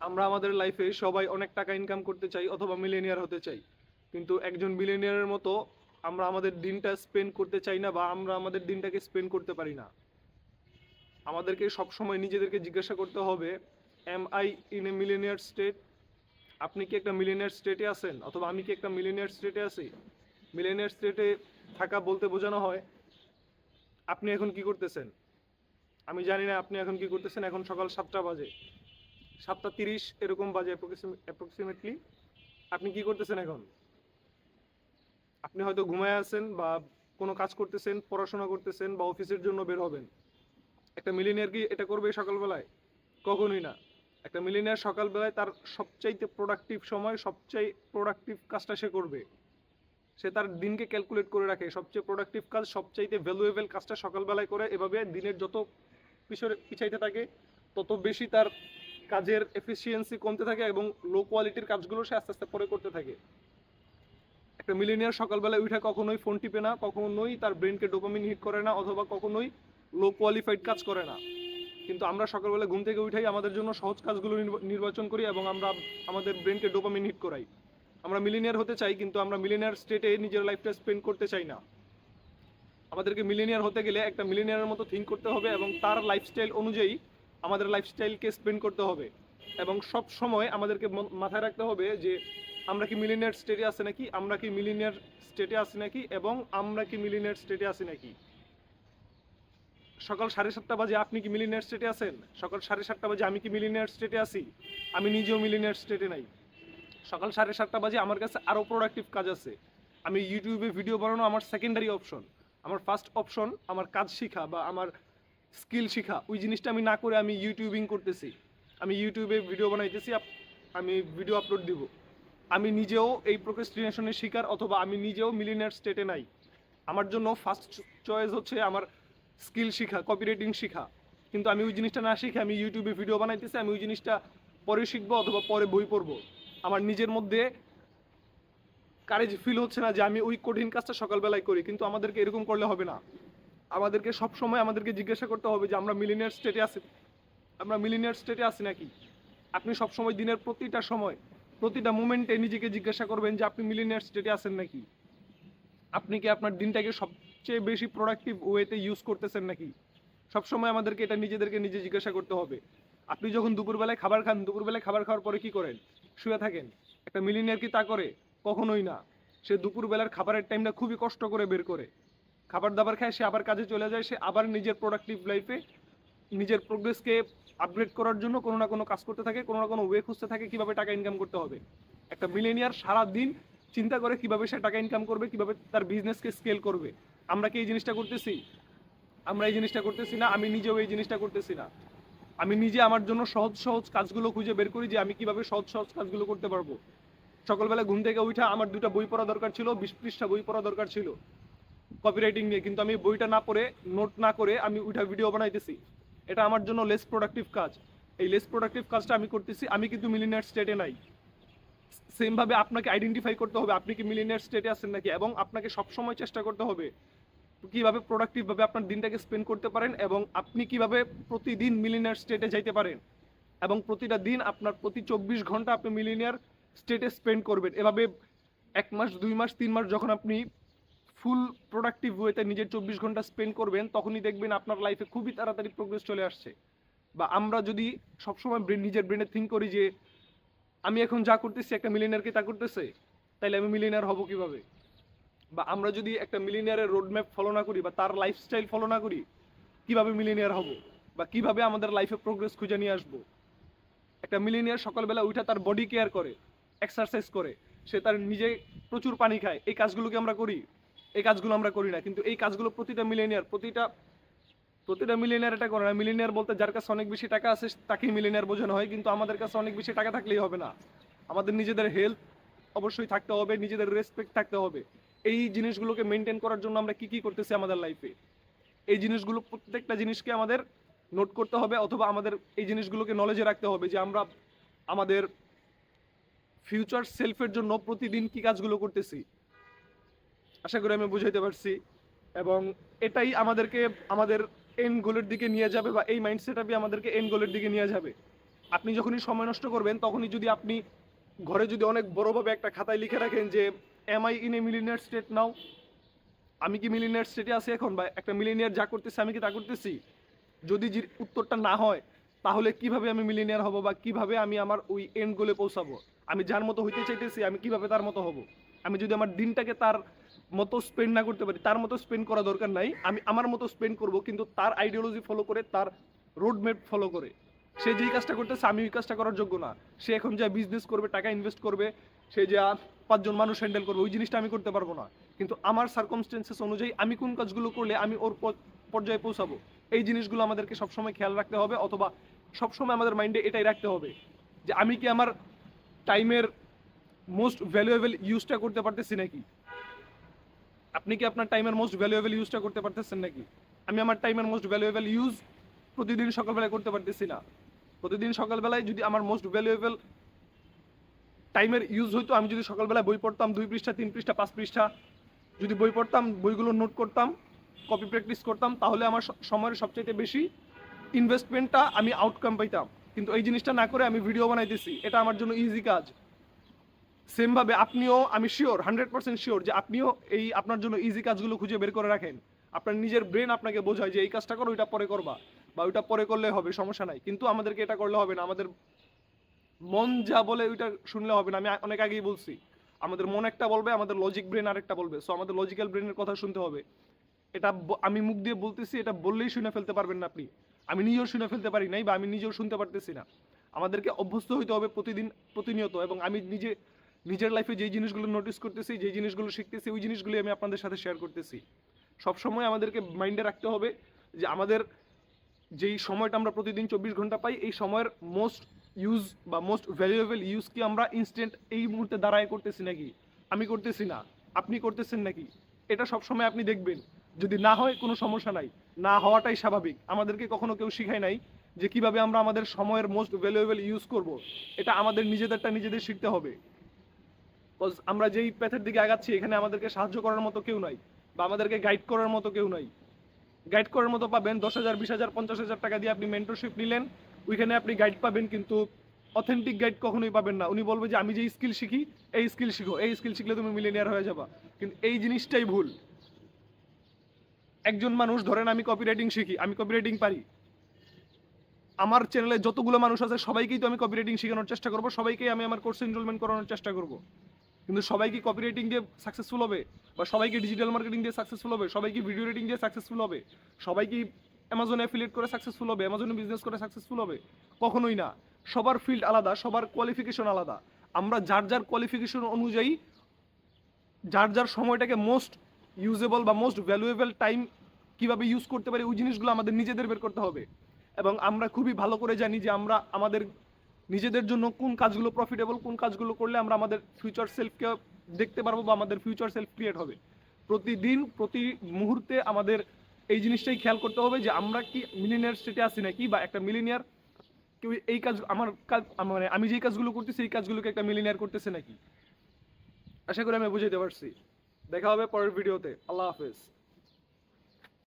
আমরা আমাদের লাইফে সবাই অনেক টাকা ইনকাম করতে চাই অথবা মিলেনিয়ার হতে চাই। কিন্তু একজন মিলেনিয়ারের মতো আমরা আমাদের দিনটা স্পেন্ড করতে চাই না বা আমরা আমাদের দিনটাকে স্পেন্ড করতে পারি না। আমাদেরকে সবসময় নিজেদেরকে জিজ্ঞাসা করতে হবে am I in a millionaire state আপনি কি একটা মিলেনিয়ার স্টেটে আছেন? অথবা আমি কি একটা মিলেনিয়ার স্টেটে আছি? মিলেনিয়ার স্টেটে থাকা বলতে বোঝানো হয়, আপনি এখন কি করতেছেন? আমি জানি না আপনি এখন কি করতেছেন, এখন সকাল সাতটা বাজে। সাতটা তিরিশ এরকম বাজে অ্যাপ্রক্সিমেটলি আপনি কি করতেছেন এখন? আপনি হয়তো ঘুমায় আছেন বা কোনো কাজ করতেছেন, পড়াশোনা করতেছেন বা অফিসের জন্য বের হবেন। একটা মিলিনিয়ার কি এটা করবে সকালবেলায়? কখনোই না। একটা মিলিনিয়ার সকালবেলায় তার সবচাইতে প্রোডাক্টিভ সময়, সবচাই প্রোডাক্টিভ কাজটা সে করবে। সে তার দিনকে ক্যালকুলেট করে রাখে। সবচেয়ে প্রোডাক্টিভ কাজ, সবচাইতে ভ্যালুয়েবল কাজটা সকালবেলায় করে। এভাবে দিনের যত পিছনে পিছাইতে থাকে, তত বেশি তার কাজের এফিসিয়েন্সি কমতে থাকে এবং লো কোয়ালিটির কাজগুলো সে আস্তে আস্তে পরে করতে থাকে। একটা মিলিনিয়ার সকালবেলায় উঠে কখনোই ফোন টিপে না, কখনোই তার ব্রেনকে ডোপামিন হিট করে না, অথবা কখনোই লো কোয়ালিফাইড কাজ করে না। কিন্তু আমরা সকালবেলা ঘুম থেকে উঠেই আমাদের জন্য সহজ কাজগুলো নির্বা- নির্বাচন করি এবং আমরা আমাদের ব্রেনকে ডোপামিন হিট করাই। আমরা মিলিনিয়ার হতে চাই, কিন্তু আমরা মিলিনিয়ার স্টেটে নিজের লাইফটা স্পেন্ড করতে চাই না। আমাদেরকে মিলিনিয়ার হতে গেলে একটা মিলিনিয়ারের মতো থিঙ্ক করতে হবে এবং তার লাইফস্টাইল অনুযায়ী আমাদের লাইফস্টাইলকে স্পেন্ড করতে হবে এবং সব সময় আমাদেরকে মাথায় রাখতে হবে যে আমরা কি মিলিনিয়ার স্টেটে আছি নাকি, আমরা কি মিলিনিয়ার স্টেটে আছি নাকি এবং আমরা কি মিলিনিয়ার স্টেটে আছি নাকি। সকাল সাড়ে সাতটা বাজে আপনি কি মিলিনিয়ার স্টেটে আছেন? সকাল সাড়ে সাতটা বাজে আমি কি মিলিনিয়ার স্টেটে আছি? আমি নিজেও মিলিনিয়ার স্টেটে নাই। সকাল সাড়ে সাতটা বাজে আমার কাছে আরও প্রোডাক্টিভ কাজ আছে। আমি ইউটিউবে ভিডিও বানানো আমার সেকেন্ডারি অপশন আমার ফার্স্ট অপশন আমার কাজ শেখা বা আমার স্কিল শেখা, ওই জিনিসটা আমি না করে আমি ইউটিউবিং করতেছি। আমি ইউটিউবে ভিডিও বানাইতেছি আমি ভিডিও আপলোড দিব। আমি নিজেও এই প্রোক্রেস্টিনেশনের শিকার অথবা আমি নিজেও মিলিনিয়ার স্টেটে নাই। আমার জন্য ফার্স্ট চয়েস হচ্ছে আমার স্কিল শেখা কপিরাইটিং শেখা। কিন্তু আমি ওই জিনিসটা না শিখে আমি ইউটিউবে ভিডিও বানাইতেছি, আমি ওই জিনিসটা পরে শিখব অথবা পরে বই পড়ব। আমার নিজের মধ্যে কারেজ ফিল হচ্ছে না যে আমি ওই কঠিন কাজটা সকালবেলায় করি, কিন্তু আমাদেরকে এরকম করলে হবে না। আমাদেরকে সব সময় আমাদেরকে জিজ্ঞাসা করতে হবে যে, আমরা মিলিনিয়ার স্টেটে আছি আমরা মিলিনিয়ার স্টেটে আছি নাকি? আপনি সব সময় দিনের প্রতিটা সময়, প্রতিটা মোমেন্টে নিজেকে জিজ্ঞাসা করবেন যে, আপনি মিলিনিয়ার স্টেটে আছেন নাকি? আপনি কি আপনার দিনটাকে সবচেয়ে বেশি প্রোডাক্টিভ ওয়েতে ইউজ করতেছেন নাকি? সবসময় আমাদেরকে এটা নিজেদেরকে নিজে জিজ্ঞাসা করতে হবে। আপনি যখন দুপুরবেলায় খাবার খান, দুপুরবেলায় খাবার খাওয়ার পরে কি করেন? শুয়ে থাকেন। একটা মিলিনিয়ার কি তা করে? কখনোই না। সে দুপুরবেলার খাবারের টাইমটা খুবই কষ্ট করে বের করে। খাবার দাবার খায়, সে আবার কাজে চলে যায়, সে আবার নিজের প্রোডাক্টিভ লাইফে নিজের প্রোগ্রেসকে আপগ্রেড করার জন্য কোনো না কোনো কাজ করতে থাকে, কোনো না কোনো ওয়ে খুঁজতে থাকে কীভাবে টাকা ইনকাম করতে হবে। একটা মিলেনিয়ার সারা দিন চিন্তা করে কীভাবে সে টাকা ইনকাম করবে, কীভাবে তার বিজনেসকে স্কেল করবে। আমরা কি এই জিনিসটা করতেছি? আমরা এই জিনিসটা করতেছি না, আমি নিজেও এই জিনিসটা করতেছি না। আমি নিজে আমার জন্য সহজ সহজ কাজগুলো খুঁজে বের করি যে আমি কীভাবে সহজ সহজ কাজগুলো করতে পারব। সকালবেলা ঘুম থেকে উঠে আমার দুটো বই পড়া দরকার ছিল, বিশ পৃষ্ঠা বই পড়া দরকার ছিল। কপিরাইটিং নিয়ে, কিন্তু আমি বইটা না পড়ে নোট না করে আমি উঠা ভিডিও বানাইতেছি। এটা আমার জন্য লেস প্রোডাক্টিভ কাজ। এই লেস প্রোডাক্টিভ কাজটা আমি করতেছি, আমি কিন্তু মিলিনিয়ার স্টেটে নাই। সেম ভাবে আপনাকে আইডেন্টিফাই করতে হবে, আপনি কি মিলিনিয়ার স্টেটে আছেন নাকি? এবং আপনাকে সবসময় চেষ্টা করতে হবে কীভাবে প্রোডাক্টিভ ভাবে আপনার দিনটাকে স্পেন্ড করতে পারেন এবং আপনি কীভাবে প্রতিদিন মিলিনিয়ার স্টেটে যাইতে পারেন। এবং প্রতিটা দিন আপনার প্রতি চব্বিশ ঘণ্টা আপনি মিলিনিয়ার স্টেটে স্পেন্ড করবেন। এভাবে এক মাস, দুই মাস, তিন মাস যখন আপনি ফুল প্রোডাক্টিভ ওয়েতে নিজের চব্বিশ ঘণ্টা স্পেন্ড করবেন, তখনই দেখবেন আপনার লাইফে খুবই তাড়াতাড়ি প্রোগ্রেস চলে আসছে। বা আমরা যদি সবসময় ব্রেন নিজের ব্রেনে থিঙ্ক করি যে, আমি এখন যা করতেছি একটা মিলিনিয়ারকে তা করতেছে? তাইলে আমি মিলিনিয়ার হব কীভাবে? বা আমরা যদি একটা মিলিনিয়ারের রোডম্যাপ ফলো না করি বা তার লাইফস্টাইল ফলো না করি, কীভাবে মিলিনিয়ার হব? বা কীভাবে আমাদের লাইফে প্রোগ্রেস খুঁজে নিয়ে আসব? একটা মিলিনিয়ার সকালবেলা উঠে তার বডি কেয়ার করে এক্সারসাইজ করে, সে তার নিজে প্রচুর পানি খায়, এই কাজগুলোকে আমরা করি? এই কাজগুলো আমরা করি না। কিন্তু এই কাজগুলো প্রতিটা মিলেনিয়ার প্রতিটা প্রতিটা মিলিনিয়ার এটা করে না। মিলিনিয়ার বলতে যার কাছে অনেক বেশি টাকা আছে, তাকেই মিলিনিয়ার বোঝানো হয়। কিন্তু আমাদের কাছে অনেক বেশি টাকা থাকলেই হবে না। আমাদের নিজেদের হেলথ অবশ্যই থাকতে হবে, নিজেদের রেসপেক্ট থাকতে হবে। এই জিনিসগুলোকে মেনটেন করার জন্য আমরা কি কি করতেছি আমাদের লাইফে এই জিনিসগুলো, প্রত্যেকটা জিনিসকে আমাদের নোট করতে হবে অথবা আমাদের এই জিনিসগুলোকে নলেজে রাখতে হবে যে আমরা আমাদের ফিউচার সেলফের জন্য প্রতিদিন কি কাজগুলো করতেছি। আশা করি আমি বুঝাইতে পারছি। এবং এটাই আমাদেরকে আমাদের এন্ড গোলের দিকে নিয়ে যাবে বা এই মাইন্ডসেট আপই আমাদেরকে এন্ড গোলের দিকে নিয়ে যাবে। আপনি যখনই সময় নষ্ট করবেন, তখনই যদি আপনি ঘরে যদি অনেক বড়ভাবে একটা খাতায় লিখে রাখেন যে am I in a millionaire state now আমি কি মিলিনিয়ার স্টেটে আছি এখন? বা একটা মিলিনিয়ার যা করতেছি, আমি কি তা করতেছি? যদি উত্তরটা না হয়, তাহলে কীভাবে আমি মিলিনিয়ার হব বা কীভাবে আমি আমার ওই এন্ড গোলে পৌঁছাবো? আমি যার মতো হইতে চাইতেছি, আমি কীভাবে তার মতো হব? আমি যদি আমার দিনটাকে তার মতো স্পেন্ড না করতে পারি, তার মতো স্পেন্ড করা দরকার নাই। আমি আমার মতো স্পেন্ড করব, কিন্তু তার আইডিওলজি ফলো করে, তার রোড ম্যাপ ফলো করে। সে যেই কাজটা করতেছে, আমি ওই কাজটা করার যোগ্য না। সে এখন যা বিজনেস করবে, টাকা ইনভেস্ট করবে, সে যা পাঁচজন মানুষ হ্যান্ডেল করবে, ওই জিনিসটা আমি করতে পারব না। কিন্তু আমার সার্কমস্টেন্সেস অনুযায়ী আমি কোন কাজগুলো করলে আমি ওর পর্যায়ে পৌঁছাবো, এই জিনিসগুলো আমাদেরকে সবসময় খেয়াল রাখতে হবে, অথবা সবসময় আমাদের মাইন্ডে এটাই রাখতে হবে, যে আমি কি আমার টাইমের মোস্ট ভ্যালুয়েবল ইউজটা করতে পারতেছি নাকি? আপনি কি আপনার টাইমের মোস্ট ভ্যালুয়েবল ইউজটা করতে পারতেছেন নাকি? আমি আমার টাইমের মোস্ট ভ্যালুয়েবল ইউজ প্রতিদিন সকালবেলায় করতে পারতেছি না। প্রতিদিন সকালবেলায় যদি আমার মোস্ট ভ্যালুয়েবল টাইমের ইউজ হইতো, আমি যদি সকালবেলায় বই পড়তাম দুই পৃষ্ঠা, তিন পৃষ্ঠা, পাঁচ পৃষ্ঠা, যদি বই পড়তাম, বইগুলো নোট করতাম কপি প্র্যাকটিস করতাম, তাহলে আমার সময়ের সবচাইতে বেশি ইনভেস্টমেন্টটা আমি আউটকাম পাইতাম। কিন্তু এই জিনিসটা না করে আমি ভিডিও বানাইতেছি। এটা আমার জন্য ইজি কাজ। সেমভাবে আপনিও, আমি শিওর হান্ড্রেড পার্সেন্ট শিওর যে আপনিও এই আপনার জন্য ইজি কাজগুলো খুঁজে বের করে রাখেন। আপনার নিজের ব্রেন আপনাকে বোঝায় যে এই কাজটা করো, ওইটা পরে করবা বা ওইটা পরে করলে হবে, সমস্যা নাই। কিন্তু আমাদেরকে এটা করলে হবে না। আমাদের মন যা বলে ওইটা শুনলে হবে না। আমি অনেক আগেই বলছি, আমাদের মন একটা বলবে, আমাদের লজিক ব্রেন আরেকটা বলবে। সো আমাদের লজিক্যাল ব্রেনের কথা শুনতে হবে। এটা আমি মুখ দিয়ে বলতেছি, এটা বললেই শুনে ফেলতে পারবেন না আপনি। আমি নিজেও শুনে ফেলতে পারি নাই বা আমি নিজেও শুনতে পারতেছি না। আমাদেরকে অভ্যস্ত হইতে হবে প্রতিদিন, প্রতিনিয়ত এবং আমি নিজে নিজের লাইফে যেই জিনিসগুলো নোটিস করতেছি, যেই জিনিসগুলো শিখতেছি, ওই জিনিসগুলি আমি আপনাদের সাথে শেয়ার করতেছি। সবসময় আমাদেরকে মাইন্ডে রাখতে হবে যে আমাদের যেই সময়টা আমরা প্রতিদিন চব্বিশ ঘণ্টা পাই, এই সময়ের মোস্ট ইউজ বা মোস্ট ভ্যালুয়েবল ইউজ কি আমরা ইনস্ট্যান্ট এই মুহূর্তে দাঁড়ায় করতেছি নাকি? আমি করতেছি না, আপনি করতেছেন নাকি? এটা সবসময় আপনি দেখবেন। যদি না হয়, কোনো সমস্যা নাই। না হওয়াটাই স্বাভাবিক। আমাদেরকে কখনো কেউ শিখায় নাই যে কীভাবে আমরা আমাদের সময়ের মোস্ট ভ্যালুয়েবল ইউজ করব। এটা আমাদের নিজেদেরটা নিজেদের শিখতে হবে। আমরা যেই প্যাথের দিকে আগাচ্ছি, এখানে আমাদেরকে সাহায্য করার মতো কেউ নাই, বা আমাদেরকে গাইড করার মতো কেউ নাই। গাইড করার মতো পাবেন দশ হাজার, বিশ হাজার, পঞ্চাশ হাজার টাকা দিয়ে আপনি মেন্টরশিপ নিলেন, ওইখানে আপনি গাইড পাবেন কিন্তু অথেন্টিক গাইড কখনোই পাবেন না। উনি বলবে যে, আমি যে স্কিল শিখি, এই স্কিল শিখো। এই স্কিল শিখলে তুমি মিলিনিয়ার হয়ে যাবা। কিন্তু এই জিনিসটাই ভুল। একজন মানুষ, ধরেন আমি কপি কপিরাইটিং শিখি, আমি কপি কপিরাইটিং পারি। আমার চ্যানেলে যতগুলো মানুষ আছে, সবাইকেই তো আমি কপিরাইটিং শেখানোর চেষ্টা করব, সবাইকেই আমি আমার কোর্সে এনরোলমেন্ট করানোর চেষ্টা করব। কিন্তু সবাই কি কপিরাইটিং দিয়ে সাকসেসফুল হবে বা সবাইকে ডিজিটাল মার্কেটিং দিয়ে সাকসেসফুল হবে সবাই কি ভিডিও রেটিং দিয়ে সাকসেসফুল হবে সবাই কি অ্যামাজনে অ্যাফিলিয়েট করে সাকসেসফুল হবে অ্যামাজনে বিজনেস করে সাকসেসফুল হবে, কখনোই না। সবার ফিল্ড আলাদা, সবার কোয়ালিফিকেশন আলাদা। আমরা যার যার কোয়ালিফিকেশন অনুযায়ী যার যার সময়টাকে মোস্ট ইউজেবল বা মোস্ট ভ্যালুয়েবল টাইম কীভাবে ইউজ করতে পারি, ওই জিনিসগুলো আমাদের নিজেদের বের করতে হবে। এবং আমরা খুবই ভালো করে জানি যে আমরা আমাদের নিজেদের জন্য কোন কাজগুলো প্রফিটেবল কোন কাজগুলো করলে আমরা আমাদের ফিউচার সেলফকে দেখতে পারব বা আমাদের ফিউচার সেলফ ক্রিয়েট হবে। প্রতিদিন, প্রতি মুহূর্তে আমাদের এই জিনিসটাই খেয়াল করতে হবে যে আমরা কি মিলিনিয়ার স্টেটে আছি নাকি বা একটা মিলিনিয়ার কেউ এই কাজ, আমার কাজ মানে আমি যেই কাজগুলো করতেছি এই কাজগুলোকে একটা মিলিনিয়ার করতেছে নাকি? আশা করি আমি বুঝাইতে পারছি। দেখা হবে পরের ভিডিওতে আল্লাহ হাফেজ।